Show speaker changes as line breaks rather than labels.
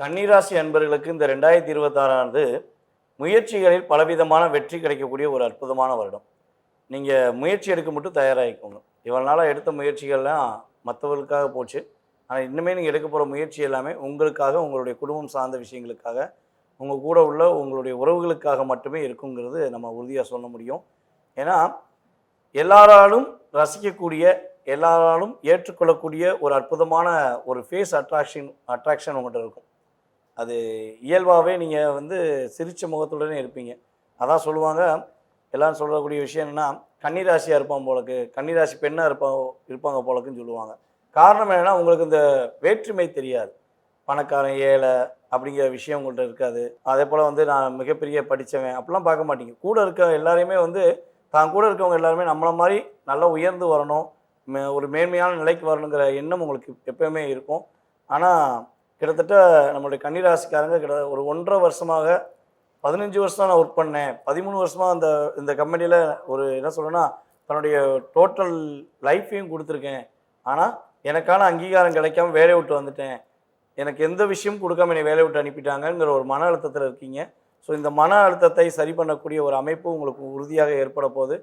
கன்னிராசி அன்பர்களுக்கு இந்த ரெண்டாயிரத்தி இருபத்தாறானது முயற்சிகளில் பலவிதமான வெற்றி கிடைக்கக்கூடிய ஒரு அற்புதமான வருடம். நீங்கள் முயற்சி எடுக்க மட்டும் தயாராகிக்கோங்க. இவ்வளோ நாளாக எடுத்த முயற்சிகள்லாம் மற்றவர்களுக்காக போச்சு. ஆனால் இன்னுமே நீங்கள் எடுக்க போகிற முயற்சி எல்லாமே உங்களுக்காக உங்களுடைய குடும்பம் சார்ந்த விஷயங்களுக்காக உங்கள் கூட உள்ள உங்களுடைய உறவுகளுக்காக மட்டுமே இருக்குங்கிறது நம்ம உறுதியாக சொல்ல முடியும். ஏன்னா எல்லாராலும் ரசிக்கக்கூடிய எல்லாராலும் ஏற்றுக்கொள்ளக்கூடிய ஒரு அற்புதமான ஒரு ஃபேஸ் அட்ராக்ஷன் அட்ராக்ஷன் உங்கள்கிட்ட இருக்கும். அது இயல்பாகவே நீங்கள் வந்து சிரிச்ச முகத்துடனே இருப்பீங்க. அதான் சொல்லுவாங்க எல்லாரும் சொல்லக்கூடிய விஷயம் என்னென்னா கன்னிராசியாக இருப்பான் போலக்கு கன்னிராசி பெண்ணாக இருப்பா இருப்பாங்க போலக்குன்னு சொல்லுவாங்க. காரணம் என்னென்னா உங்களுக்கு இந்த வேற்றுமை தெரியாது. பணக்காரன் ஏழை அப்படிங்கிற விஷயம் உங்கள்கிட்ட இருக்காது. அதே போல் வந்து நான் மிகப்பெரிய படித்தவன் அப்படிலாம் பார்க்க மாட்டீங்க. கூட இருக்க எல்லாரையுமே வந்து தான் கூட இருக்கவங்க எல்லாருமே நம்மளை மாதிரி நல்லா உயர்ந்து வரணும் மே- ஒரு மேன்மையான நிலைக்கு வரணுங்கிற எண்ணம் உங்களுக்கு எப்பயுமே இருக்கும். ஆனால் கிட்டத்தட்ட நம்மளுடைய கன்னிராசிக்காரங்க கிட்ட ஒரு ஒன்றரை வருஷமாக பதினஞ்சு வருஷம் தான் நான் ஒர்க் பண்ணேன். பதிமூணு வருஷமாக அந்த இந்த கம்பெனியில் ஒரு என்ன சொல்கிறேன்னா தன்னுடைய டோட்டல் லைஃப்பையும் கொடுத்துருக்கேன். ஆனால் எனக்கான அங்கீகாரம் கிடைக்காம வேலையை விட்டு வந்துட்டேன். எனக்கு எந்த விஷயம் கொடுக்காம என்னை வேலையை விட்டு அனுப்பிட்டாங்கங்கிற ஒரு மன அழுத்தத்தில் இருக்கீங்க. ஸோ இந்த மன அழுத்தத்தை சரி பண்ணக்கூடிய ஒரு அமைப்பு உங்களுக்கு உறுதியாக ஏற்பட போகுது.